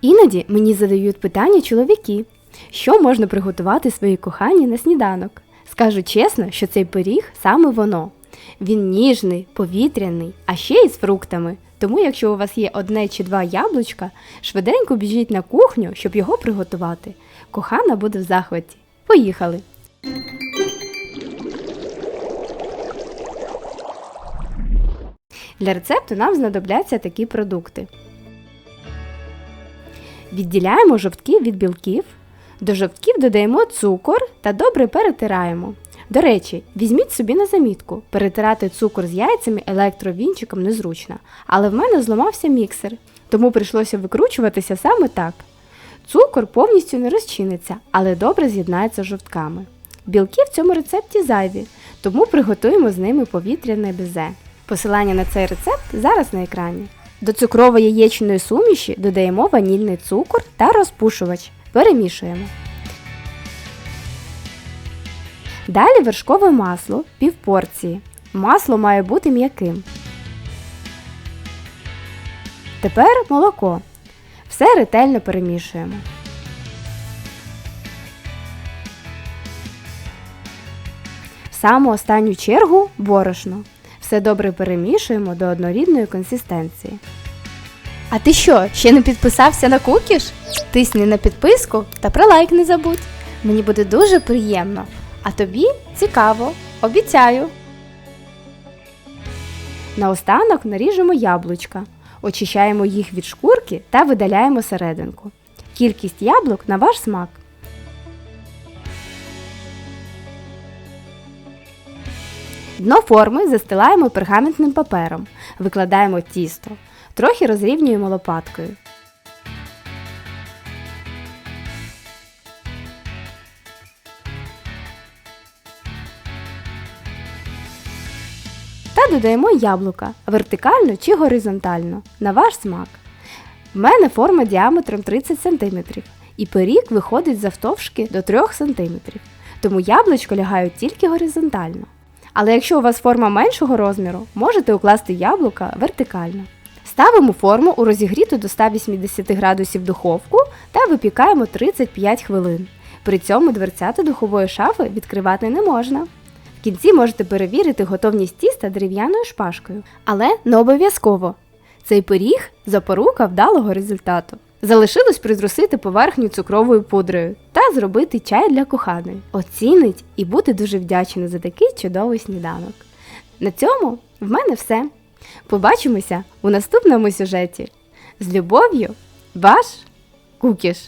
Іноді мені задають питання чоловіки, що можна приготувати своїй коханій на сніданок. Скажу чесно, що цей пиріг саме воно. Він ніжний, повітряний, а ще й з фруктами. Тому, якщо у вас є одне чи два яблучка, швиденько біжіть на кухню, щоб його приготувати. Кохана буде в захваті. Поїхали! Для рецепту нам знадобляться такі продукти. Відділяємо жовтки від білків. До жовтків додаємо цукор та добре перетираємо. До речі, візьміть собі на замітку, перетирати цукор з яйцями електровінчиком незручно, але в мене зламався міксер, тому прийшлося викручуватися саме так. Цукор повністю не розчиниться, але добре з'єднається з жовтками. Білки в цьому рецепті зайві, тому приготуємо з ними повітряне безе. Посилання на цей рецепт зараз на екрані. До цукрово-яєчної суміші додаємо ванільний цукор та розпушувач. Перемішуємо. Далі вершкове масло пів порції. Масло має бути м'яким. Тепер молоко. Все ретельно перемішуємо. В саму останню чергу борошно. Все добре перемішуємо до однорідної консистенції. А ти що, ще не підписався на кукіш? Тисни на підписку та про лайк не забудь. Мені буде дуже приємно. А тобі цікаво, обіцяю. Наостанок наріжемо яблучка. Очищаємо їх від шкурки та видаляємо серединку. Кількість яблук на ваш смак. Дно форми застилаємо пергаментним папером, викладаємо тісто, трохи розрівнюємо лопаткою. Та додаємо яблука вертикально чи горизонтально на ваш смак. В мене форма діаметром 30 см і пиріг виходить завтовшки до 3 см, тому яблучко лягають тільки горизонтально. Але якщо у вас форма меншого розміру, можете укласти яблука вертикально. Ставимо форму у розігріту до 180 градусів духовку та випікаємо 35 хвилин. При цьому дверцята духової шафи відкривати не можна. В кінці можете перевірити готовність тіста дерев'яною шпажкою, але не обов'язково. Цей пиріг запорука вдалого результату. Залишилось притрусити поверхню цукровою пудрою зробити чай для коханої. Оцінить і буде дуже вдячна за такий чудовий сніданок. На цьому в мене все. Побачимося у наступному сюжеті. З любов'ю, ваш Кукіш!